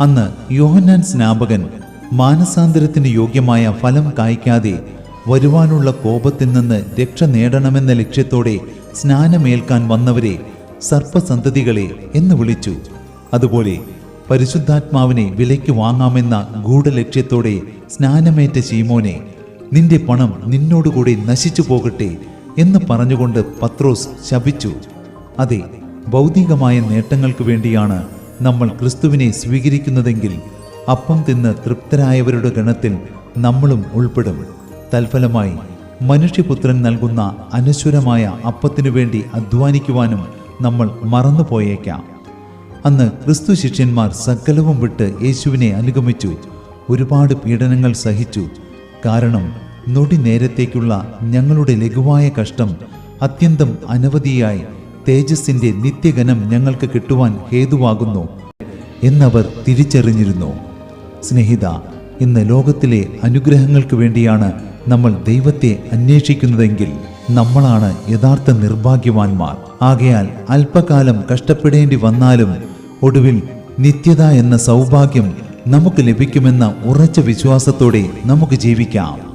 അന്ന് യോഹന്നാൻ സ്നാപകൻ മാനസാന്തരത്തിന് യോഗ്യമായ ഫലം കായ്ക്കാതെ വരുവാനുള്ള കോപത്തിൽ നിന്ന് രക്ഷ നേടണമെന്ന ലക്ഷ്യത്തോടെ സ്നാനമേൽക്കാൻ വന്നവരെ സർപ്പസന്തതികളെ എന്ന് വിളിച്ചു. അതുപോലെ പരിശുദ്ധാത്മാവിനെ വിലയ്ക്ക് വാങ്ങാമെന്ന ഗൂഢലക്ഷ്യത്തോടെ സ്നാനമേറ്റ ശീമോനെ നിന്റെ പണം നിന്നോടുകൂടി നശിച്ചു പോകട്ടെ എന്ന് പറഞ്ഞുകൊണ്ട് പത്രോസ് ശപിച്ചു. അതെ ഭൗതികമായ നേട്ടങ്ങൾക്ക് വേണ്ടിയാണ് നമ്മൾ ക്രിസ്തുവിനെ സ്വീകരിക്കുന്നതെങ്കിൽ അപ്പം തിന്ന് തൃപ്തരായവരുടെ ഗണത്തിൽ നമ്മളും ഉൾപ്പെടും. തൽഫലമായി മനുഷ്യപുത്രൻ നൽകുന്ന അനശ്വരമായ അപ്പത്തിനു വേണ്ടി അധ്വാനിക്കുവാനും നമ്മൾ മറന്നുപോയേക്കാം. അന്ന് ക്രിസ്തു ശിഷ്യന്മാർ സകലവും വിട്ട് യേശുവിനെ അനുഗമിച്ചു. ഒരുപാട് പീഡനങ്ങൾ സഹിച്ചു. കാരണം നൊടി നേരത്തേക്കുള്ള ഞങ്ങളുടെ ലഘുവായ കഷ്ടം അത്യന്തം അനവധിയായി തേജസ്സിന്റെ നിത്യഗനം ഞങ്ങൾക്ക് കിട്ടുവാൻ ഹേതുവാകുന്നു എന്നവർ തിരിച്ചറിഞ്ഞിരുന്നു. സ്നേഹിത ഇന്ന് ലോകത്തിലെ അനുഗ്രഹങ്ങൾക്ക് വേണ്ടിയാണ് നമ്മൾ ദൈവത്തെ അന്വേഷിക്കുന്നതെങ്കിൽ നമ്മളാണ് യഥാർത്ഥ നിർഭാഗ്യവാന്മാർ. ആകയാൽ അല്പകാലം കഷ്ടപ്പെടേണ്ടി വന്നാലും ഒടുവിൽ നിത്യത എന്ന സൗഭാഗ്യം നമുക്ക് ലഭിക്കുമെന്ന ഉറച്ച വിശ്വാസത്തോടെ നമുക്ക് ജീവിക്കാം.